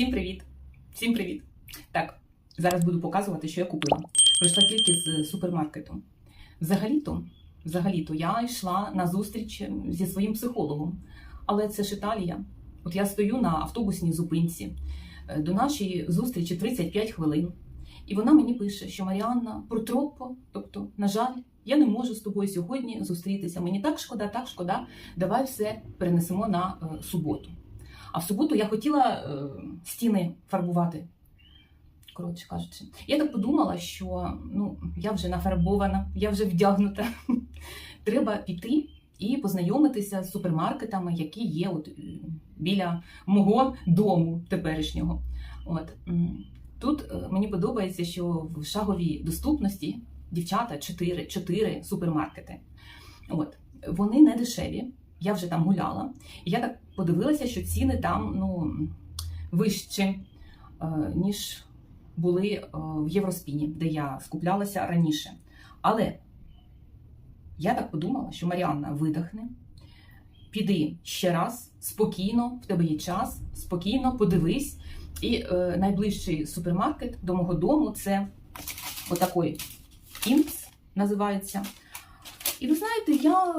Всім привіт! Всім привіт! Так, зараз буду показувати, що я купила. Прийшла тільки з супермаркету. Взагалі-то, взагалі-то я йшла на зустріч зі своїм психологом. Але це ж Італія. От я стою на автобусній зупинці. Е, До нашої зустрічі 35 хвилин. І вона мені пише, що Маріанна Пуртропо, тобто, на жаль, я не можу з тобою сьогодні зустрітися. Мені так шкода, так шкода. Давай все перенесемо на е, суботу. А в суботу я хотіла е, стіни фарбувати. Коротше кажучи, я так подумала, що ну, я вже нафарбована, я вже вдягнута. Треба піти і познайомитися з супермаркетами, які є от, е, біля мого дому теперішнього. От. Тут е, мені подобається, що в шаговій доступності дівчата 4, 4 супермаркети. От. Вони не дешеві. Я вже там гуляла. І я так подивилася, що ціни там ну, вищі, е, ніж були е, в Євроспіні, де я скуплялася раніше. Але я так подумала, що Маріанна видихне, піди ще раз, спокійно, в тебе є час, спокійно подивись. І е, найближчий супермаркет до мого дому це отакий Інц називається. І ви знаєте, я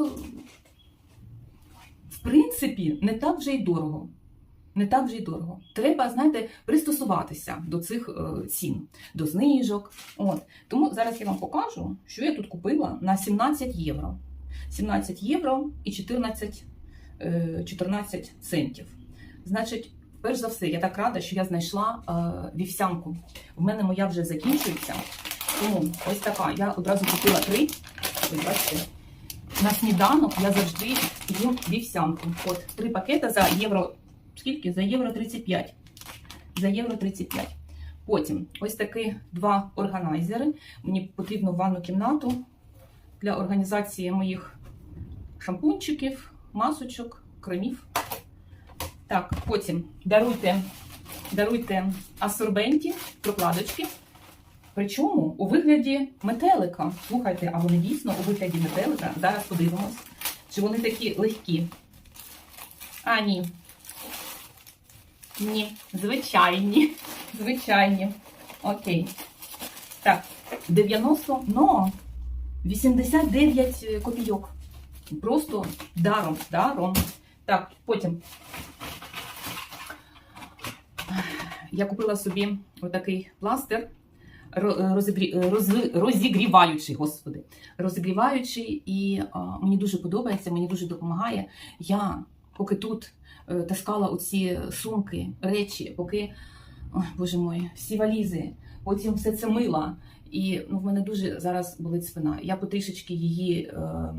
в принципі не так вже й дорого. Не так вже й дорого. Треба, знаєте, пристосуватися до цих е, цін, до знижок. От. Тому зараз я вам покажу, що я тут купила на 17 євро. 17 євро і 14, е, 14 центів. Значить, перш за все, я так рада, що я знайшла е, вівсянку. В мене моя вже закінчується. Тому ось така. Я одразу купила три. Ось бачите. На сніданок я завжди їм вівсянку. От три пакети за євро. Скільки? За євро 35. За євро 35. Потім ось такі два органайзери. Мені потрібно ванну кімнату для організації моїх шампунчиків, масочок, кремів. Так, потім даруйте, даруйте асорбенті, прокладочки. Причому у вигляді метелика. Слухайте, а вони дійсно у вигляді метелика. Зараз подивимось, чи вони такі легкі. А, ні. Ні, звичайні. Звичайні. Окей. Так, 90, но 89 копійок. Просто даром, даром. Так, потім. Я купила собі отакий пластир розігріваючий, господи, розігріваючий, і мені дуже подобається, мені дуже допомагає. Я поки тут е, таскала оці сумки, речі, поки, ой, боже мой, всі валізи, потім все це мила. І ну, в мене дуже зараз болить спина. Я потрішечки її е,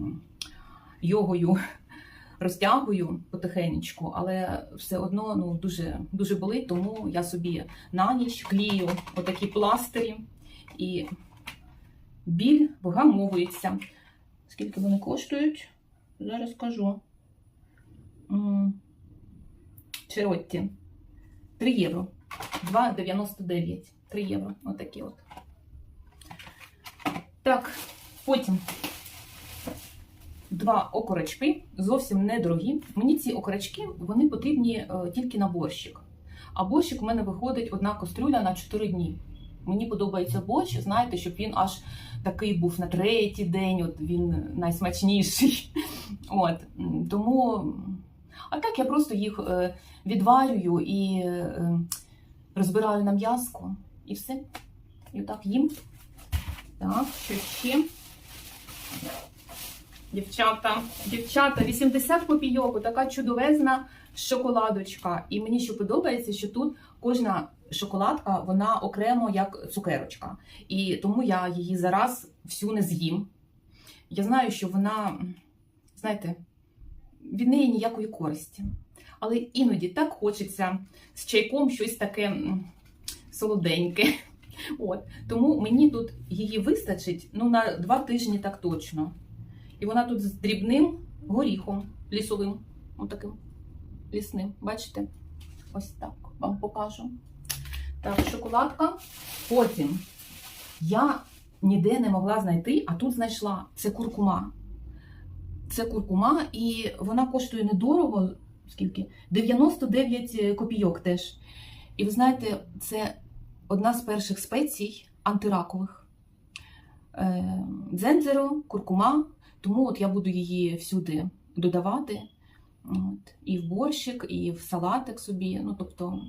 йогою розтягую потихенечку, але все одно ну, дуже, дуже болить, тому я собі на ніч клію отакі пластирі і біль вгамовується. Скільки вони коштують? Зараз скажу. М, Черотті. 3 євро. 2,99. 3 євро. Отакі от. Так, потім два окорочки, зовсім недорогі. Мені ці окорочки вони потрібні е, тільки на борщик. А борщик у мене виходить одна кастрюля на 4 дні. Мені подобається борщ, знаєте, щоб він аж такий був на третій день, от він найсмачніший. От, тому, а так я просто їх е, відварюю і е, розбираю на м'язко, і все. І отак їм. Так, що ще? Дівчата, дівчата, 80 копійок, така чудовезна шоколадочка. І мені що подобається, що тут кожна шоколадка, вона окремо як цукерочка. І тому я її зараз всю не з'їм. Я знаю, що вона, знаєте, від неї ніякої користі. Але іноді так хочеться з чайком щось таке солоденьке. От. Тому мені тут її вистачить ну, на два тижні так точно. І вона тут з дрібним горіхом лісовим, отаким лісним. Бачите? Ось так вам покажу. Так, шоколадка. Потім я ніде не могла знайти, а тут знайшла це куркума. Це куркума, і вона коштує недорого, скільки? 99 копійок теж. І ви знаєте, це одна з перших спецій антиракових. Е, Дзензеро, куркума, тому от я буду її всюди додавати. От, і в борщик, і в салатик собі. Ну, тобто,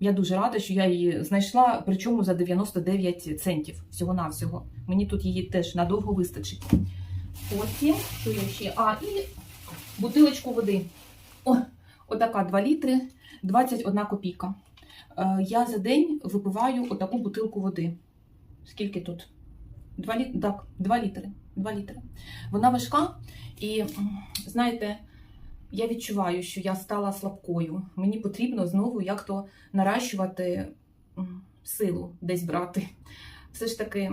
я дуже рада, що я її знайшла, причому за 99 центів всього-навсього. Мені тут її теж надовго вистачить. Потім, що я ще? А, і бутилочку води. О, отака 2 літри, 21 копійка. Е, Я за день випиваю отаку бутилку води. Скільки тут? 2 літри. Так, 2 літри. 2 літри. Вона важка, і знаєте, я відчуваю, що я стала слабкою. Мені потрібно знову як то наращувати силу десь брати. Все ж таки,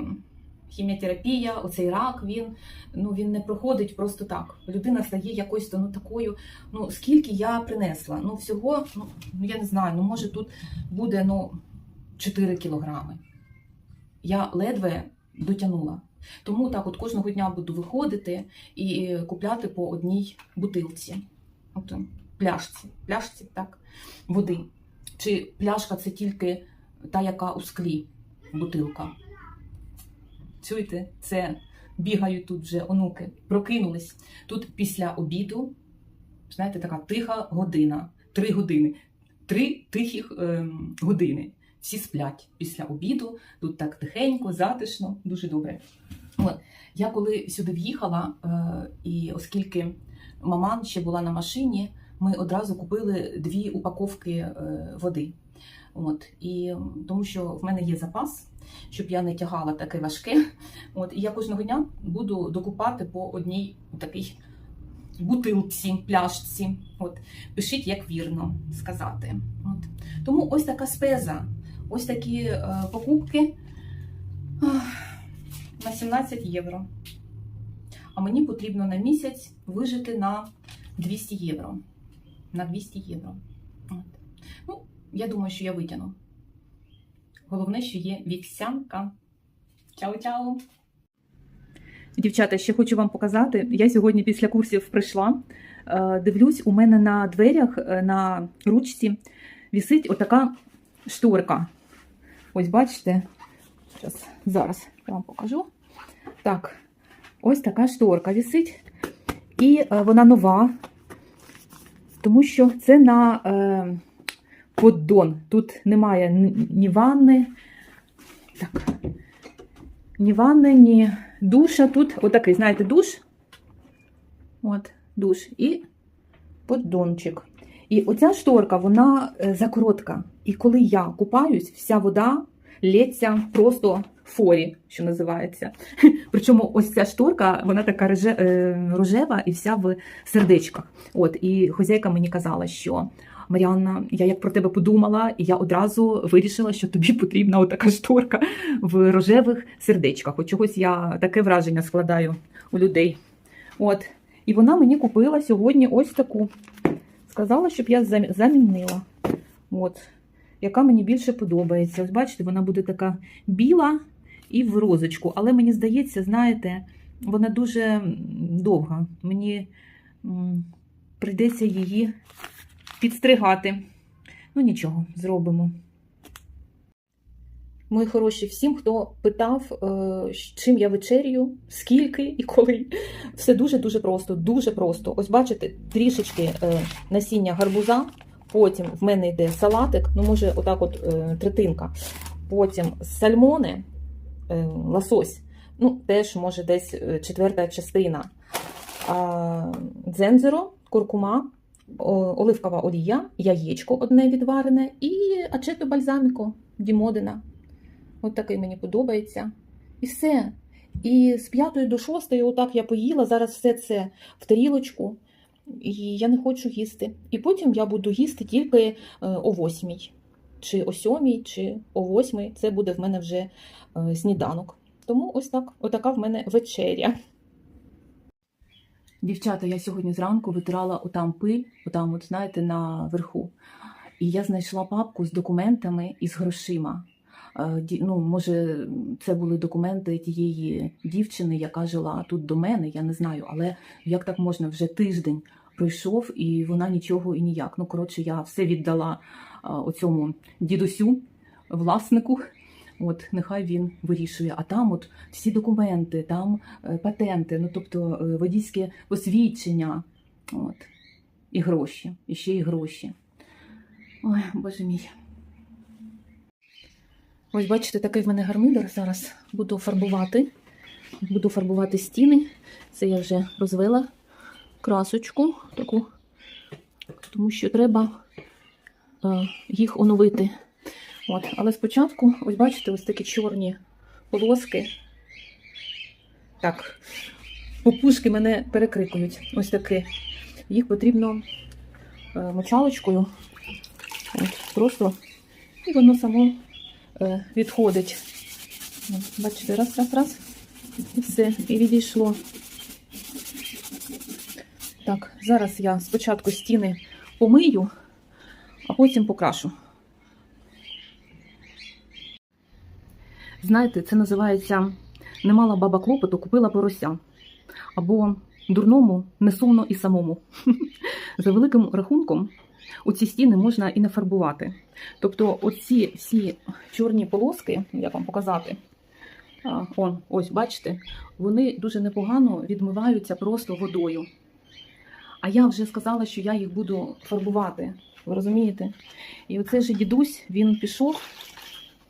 хіміотерапія, оцей рак, він, ну, він не проходить просто так. Людина стає якось ну, такою. Ну, скільки я принесла? Ну, всього, ну, ну, я не знаю, ну, може тут буде ну, 4 кілограми. Я ледве дотягнула. Тому так от кожного дня буду виходити і купляти по одній бутилці. От, пляшці, пляшці, так, води. Чи пляшка це тільки та, яка у склі бутилка. Чуєте, це бігають тут вже онуки, прокинулись. Тут після обіду, знаєте, така тиха година, три години, три тихих ем, години. Всі сплять після обіду, тут так тихенько, затишно, дуже добре. От. Я коли сюди в'їхала, е, і оскільки маман ще була на машині, ми одразу купили дві упаковки е, води. От. І тому що в мене є запас, щоб я не тягала таке важке. От. І я кожного дня буду докупати по одній такій бутилці, пляшці. От. Пишіть, як вірно сказати. От. Тому ось така спеза, ось такі е, покупки на 17 євро. А мені потрібно на місяць вижити на 200 євро. На 200 євро. Ну, я думаю, що я витягну. Головне, що є вівсянка. Чао-чао! Дівчата, ще хочу вам показати. Я сьогодні після курсів прийшла. Е, Дивлюсь, у мене на дверях е, на ручці вісить отака шторка. Ось бачите? Зараз, зараз я вам покажу. Так, ось така шторка вісить. І е, вона нова, тому що це на е, поддон. Тут немає ні- ванни, так, ні ванни, ні душа. Тут отакий, знаєте, душ. От, душ. І поддончик. І оця шторка, вона е, закоротка. І коли я купаюсь, вся вода лється просто в форі, що називається. Причому ось ця шторка, вона така е, рожева і вся в сердечках. От, і хозяйка мені казала, що Маріанна, я як про тебе подумала, і я одразу вирішила, що тобі потрібна отака шторка в рожевих сердечках. От чогось я таке враження складаю у людей. От. І вона мені купила сьогодні ось таку. Сказала, щоб я замі- замінила. От. Яка мені більше подобається. Ось бачите, вона буде така біла і в розочку. Але мені здається, знаєте, вона дуже довга. Мені прийдеться її підстригати. Ну нічого, зробимо. Мої хороші, всім, хто питав, е, чим я вечерю, скільки і коли. Все дуже-дуже просто, дуже просто. Ось бачите, трішечки е, насіння гарбуза, потім в мене йде салатик, ну може отак от е, третинка. Потім сальмони, е, лосось, ну теж може десь е, четверта частина. Дзензеро, куркума, оливкова олія, яєчко одне відварене і ачето бальзаміко Дімодина. От такий мені подобається. І все. І з п'ятої до шостої, отак я поїла, зараз все це в тарілочку, і я не хочу їсти. І потім я буду їсти тільки е, о восьмій, чи о сьомій, чи о восьмій. Це буде в мене вже е, сніданок. Тому ось так, отака в мене вечеря. Дівчата, я сьогодні зранку витирала отам пиль, отам, от знаєте, наверху. І я знайшла папку з документами і з грошима. Е, Ну, може, це були документи тієї дівчини, яка жила тут до мене, я не знаю, але як так можна вже тиждень пройшов, і вона нічого і ніяк. Ну, коротше, я все віддала оцьому дідусю, власнику. От, нехай він вирішує. А там от всі документи, там е, патенти, ну тобто е, водійське посвідчення. От. І гроші, і ще й гроші. Ой, боже мій. Ось бачите, такий в мене гармидер. Зараз буду фарбувати. Буду фарбувати стіни. Це я вже розвела красочку таку, тому що треба е, їх оновити. От. Але спочатку, ось бачите, ось такі чорні полоски. Так, попушки мене перекрикують. Ось такі. Їх потрібно е, мочалочкою. От, просто і воно само відходить. Бачите, раз, раз, раз. І все, і відійшло. Так, зараз я спочатку стіни помию, а потім покрашу. Знаєте, це називається не мала баба клопоту, купила порося. Або дурному не сумно і самому. За великим рахунком, оці стіни можна і не фарбувати. Тобто, оці всі чорні полоски, як вам показати, он, ось бачите, вони дуже непогано відмиваються просто водою. А я вже сказала, що я їх буду фарбувати. Ви розумієте? І оцей же дідусь він пішов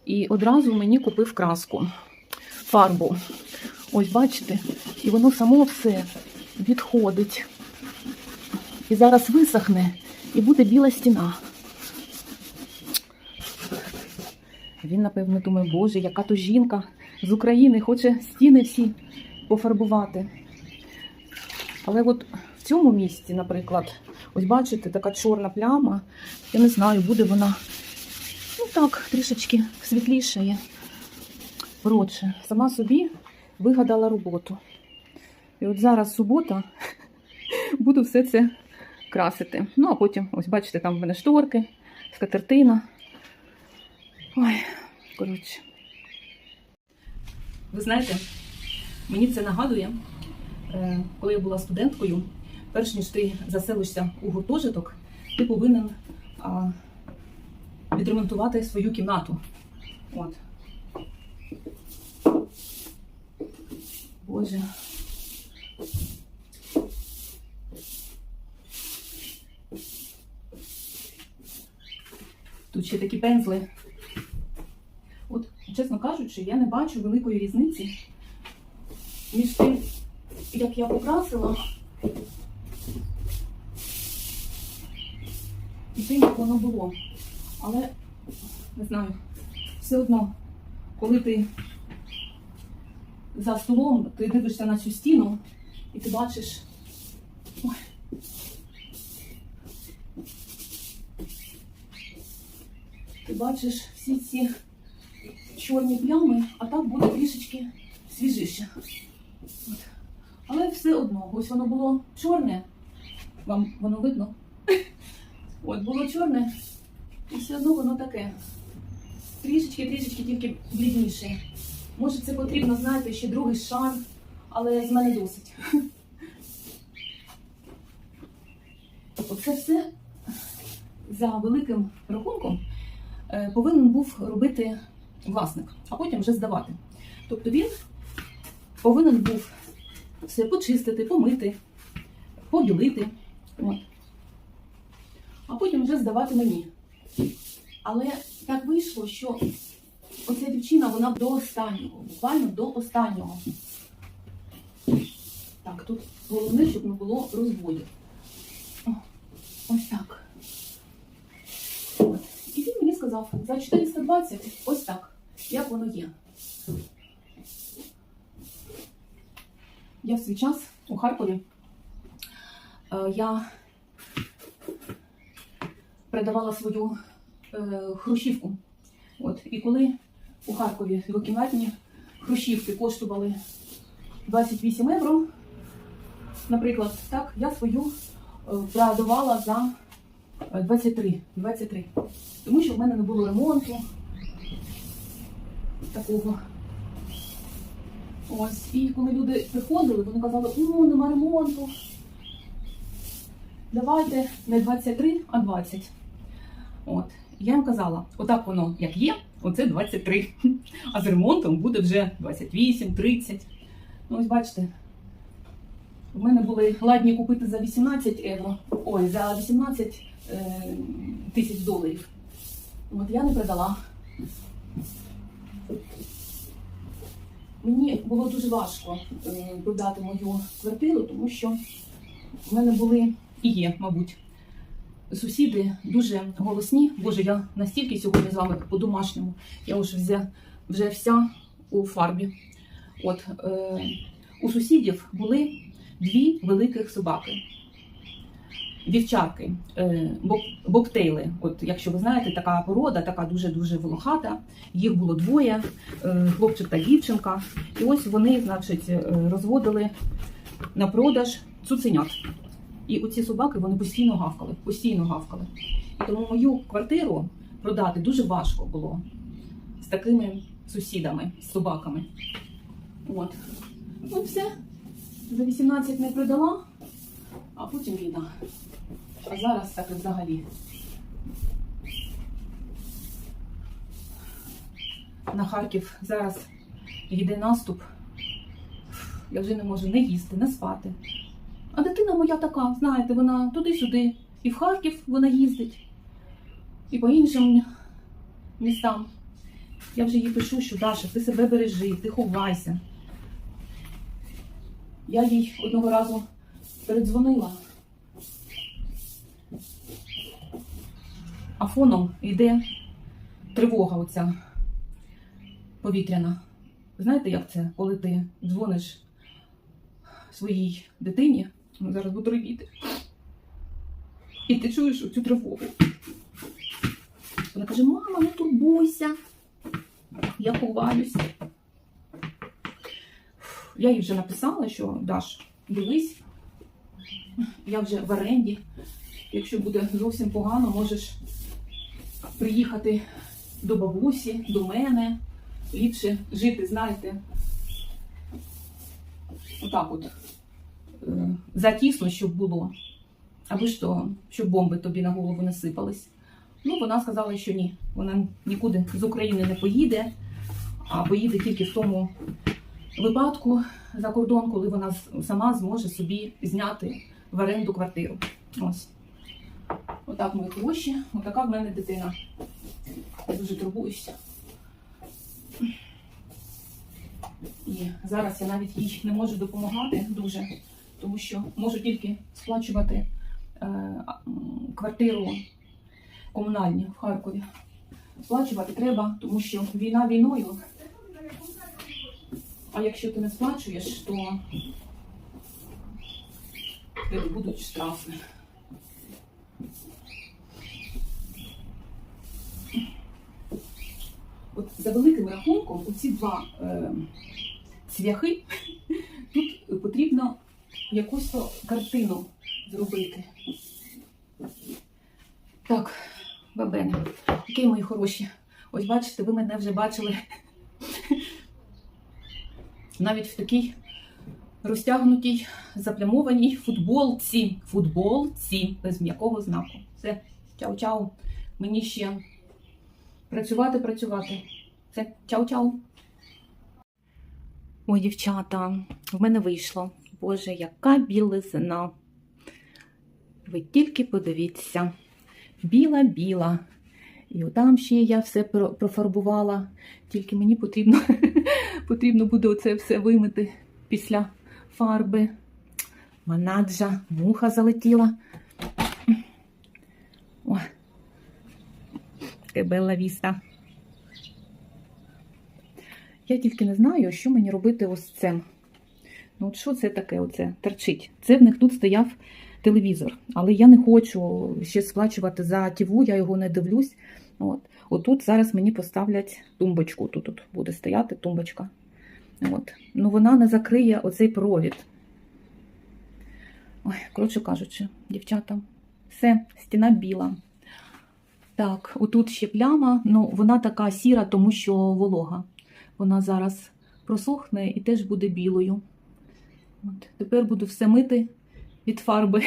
і одразу мені купив краску, фарбу. Ось бачите, і воно само все відходить. І зараз висохне, і буде біла стіна. Він, напевно, думає, боже, яка то жінка з України хоче стіни всі пофарбувати. Але от в цьому місці, наприклад, ось бачите, така чорна пляма. Я не знаю, буде вона ну так, трішечки світлішає. Коротше, сама собі вигадала роботу. І от зараз субота буду все це красити. Ну, а потім, ось бачите, там в мене шторки, скатертина. Ой, коротше. Ви знаєте, мені це нагадує, е, коли я була студенткою, перш ніж ти заселишся у гуртожиток, ти повинен а, відремонтувати свою кімнату. От. Боже. Тут ще такі пензли. От, чесно кажучи, я не бачу великої різниці між тим, як я покрасила, і тим, як воно було. Але не знаю, все одно, коли ти за столом, ти дивишся на цю стіну і ти бачиш. Ой. Ти бачиш всі ці чорні плями, а так буде трішечки свіжіше. От. Але все одно, ось воно було чорне. Вам воно видно? От було чорне, і все одно воно таке. Трішечки, трішечки тільки блідніше. Може, це потрібно, знаєте, ще другий шар, але з мене досить. Оце все за великим рахунком повинен був робити власник, а потім вже здавати. Тобто він повинен був все почистити, помити, побілити. От. А потім вже здавати мені. Але так вийшло, що оця дівчина, вона до останнього, буквально до останнього. Так, тут головне, щоб не було розводів. Ось так. От. І він мені сказав, за 420 ось так, як воно є. Я в свій час у Харкові е, я передавала свою е, хрущівку. От, і коли у Харкові двокімнатні хрущівки коштували 28 євро, наприклад, так, я свою е, продавала за 23, 23. Тому що в мене не було ремонту такого. Ось, і коли люди приходили, вони казали, о, нема ремонту. давайте не 23, а 20. От. Я їм казала, отак воно як є, оце 23. А з ремонтом буде вже 28, 30. Ну, ось бачите, в мене були ладні купити за 18 євро, ой, за 18 е, тисяч доларів. От я не продала. Мені було дуже важко е, продати мою квартиру, тому що в мене були і є, мабуть, сусіди дуже голосні. Боже, я настільки сьогодні з вами по-домашньому. Я вже, вже вся у фарбі. От е, у сусідів були дві великих собаки. Вівчарки, е, бобтейли. От, якщо ви знаєте, така порода, така дуже-дуже волохата. Їх було двоє, е, хлопчик та дівчинка. І ось вони, значить, е, розводили на продаж цуценят. І оці собаки вони постійно гавкали, постійно гавкали. Тому мою квартиру продати дуже важко було з такими сусідами, з собаками. От. Ну все. За 18 не продала, а потім війна. А зараз так взагалі. На Харків зараз йде наступ. Я вже не можу не їсти, не спати. А дитина моя така, знаєте, вона туди-сюди. І в Харків вона їздить, і по іншим містам. Я вже їй пишу, що Даша, ти себе бережи, ти ховайся. Я їй одного разу передзвонила. А фоном йде тривога оця повітряна. Знаєте, як це, коли ти дзвониш своїй дитині, ну, зараз буду робити, і ти чуєш цю тривогу. Вона каже: мама, не турбуйся, я ховаюся. Я їй вже написала, що Даш, дивись, я вже в оренді. Якщо буде зовсім погано, можеш приїхати до бабусі, до мене. Ліпше жити, знаєте, отак от. е, Затісно, щоб було. Аби що, щоб бомби тобі на голову не сипались. Ну, вона сказала, що ні. Вона нікуди з України не поїде, а поїде тільки в тому випадку за кордон, коли вона сама зможе собі зняти в оренду квартиру. Ось. Отак мої хороші, отака в мене дитина. Я дуже турбуюся. І зараз я навіть їй не можу допомагати дуже, тому що можу тільки сплачувати е, квартиру комунальні в Харкові. Сплачувати треба, тому що війна війною. А якщо ти не сплачуєш, то тебе будуть штрафи. От за великим рахунком, оці два е, цвяхи, тут потрібно якусь картину зробити. Так, бабене, які мої хороші. Ось бачите, ви мене вже бачили навіть в такій розтягнутій, заплямованій футболці. Футболці без м'якого знаку. Все, чау-чау. Мені ще працювати, працювати. Все, чау-чау. Ой, дівчата, в мене вийшло. Боже, яка білизна. Ви тільки подивіться. Біла-біла. І отам ще я все профарбувала. Тільки мені потрібно, потрібно буде оце все вимити після фарби. Манаджа, муха залетіла. О, Белла віста. Я тільки не знаю, що мені робити ось цим. Ну, от що це таке оце торчить? Це в них тут стояв телевізор, але я не хочу ще сплачувати за тіву, я його не дивлюсь. От. Отут зараз мені поставлять тумбочку. Тут, тут буде стояти тумбочка. От. Ну вона не закриє оцей провід. Ой, коротше кажучи, дівчата, все, стіна біла. Так, отут ще пляма, ну вона така сіра, тому що волога. Вона зараз просохне і теж буде білою. От. Тепер буду все мити від фарби.